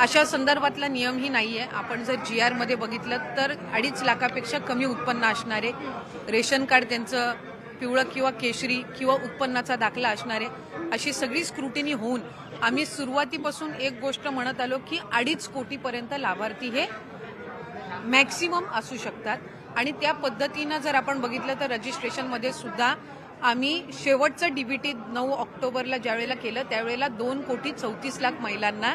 अशा संदर्भातला नियमही नाही आहे आपण जर जी आरमध्ये बघितलं तर अडीच लाखापेक्षा कमी उत्पन्न असणारे रेशन कार्ड त्यांचं पिवळं किंवा केशरी किंवा उत्पन्नाचा दाखला असणारे अशी सगळी स्क्रुटिनी होऊन आम्ही सुरुवातीपासून एक गोष्ट म्हणत आलो की अडीच कोटीपर्यंत लाभार्थी हे मॅक्सिमम असू शकतात. आणि त्या पद्धतीनं जर आपण बघितलं तर रजिस्ट्रेशनमध्ये सुद्धा आम्ही शेवटचं डीबीटी नऊ ऑक्टोबरला ज्यावेळेला केलं त्यावेळेला दोन कोटी चौतीस लाख महिलांना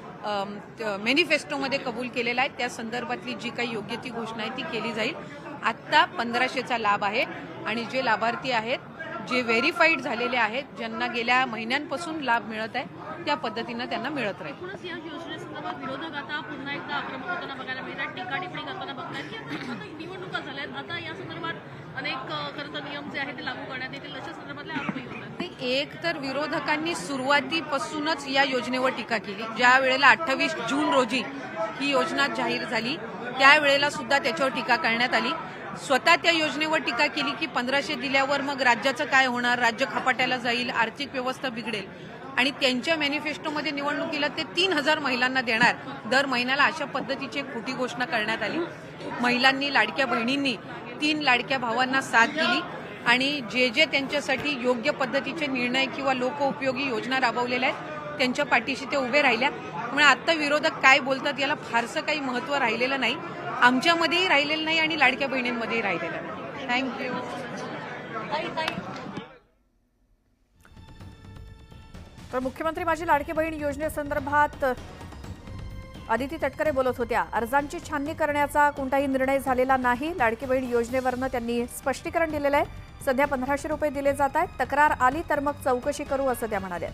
मॅनिफेस्टोमध्ये कबूल केलेला आहे. त्या संदर्भातली जी काही योग्य ती घोषणा आहे ती केली जाईल. आत्ता पंधराशेचा लाभ आहे. आणि जे लाभार्थी आहेत जे व्हेरीफाईड झालेले आहेत ज्यांना गेल्या महिन्यांपासून लाभ मिळत आहे त्या पद्धतीनं त्यांना मिळत राहील. या विरोधक आता पुन्हा एकदा आक्रमक होताना बघायला मिळतात टीका टिप्पणी करताना बघतात की आता निवडणुका झाल्यात. आता या संदर्भात अनेक खर्च खरं तर नियम जे आहेत ते लागू करण्यात येतील. अशा संदर्भात आरोपही होत आहेत नाही, एक तर विरोधकांनी सुरुवातीपासूनच या योजनेवर टीका केली. ज्या वेळेला अठ्ठावीस जून रोजी ही योजना जाहीर झाली त्यावेळेला सुद्धा त्याच्यावर टीका करण्यात आली. स्वतः त्या योजनेवर टीका केली की पंधराशे दिल्यावर मग राज्याचं काय होणार? राज्य खपाट्याला जाईल आर्थिक व्यवस्था बिघडेल. आणि त्यांच्या मॅनिफेस्टोमध्ये निवडणुकीला ते तीन हजार महिलांना देणार. दर महिन्याला अशा पद्धतीची एक खोटी घोषणा करण्यात आली. महिलांनी लाडक्या बहिणींनी तीन लाडक्या भावांना साथ दिली. आणि जे जे त्यांच्यासाठी योग्य पद्धतीचे निर्णय किंवा लोकउपयोगी योजना राबवलेल्या आहेत त्यांच्या पाठीशी ते उभे राहिल्या. त्यामुळे आत्ता विरोधक काय बोलतात याला फारसं काही महत्त्व राहिलेलं नाही. आमच्यामध्येही राहिलेलं नाही आणि लाडक्या बहिणींमध्येही राहिलेलं नाही. थँक्यू तर मुख्यमंत्री माझी लाडकी बहीण योजनेसंदर्भात आदिती तटकरे बोलत होत्या. अर्जांची छाननी करण्याचा कोणताही निर्णय झालेला नाही. लाडकी बहीण योजनेवरनं त्यांनी स्पष्टीकरण दिलेलं आहे. सध्या पंधराशे रुपये दिले जात आहेत. तक्रार आली तर मग चौकशी करू असं त्या म्हणाल्या.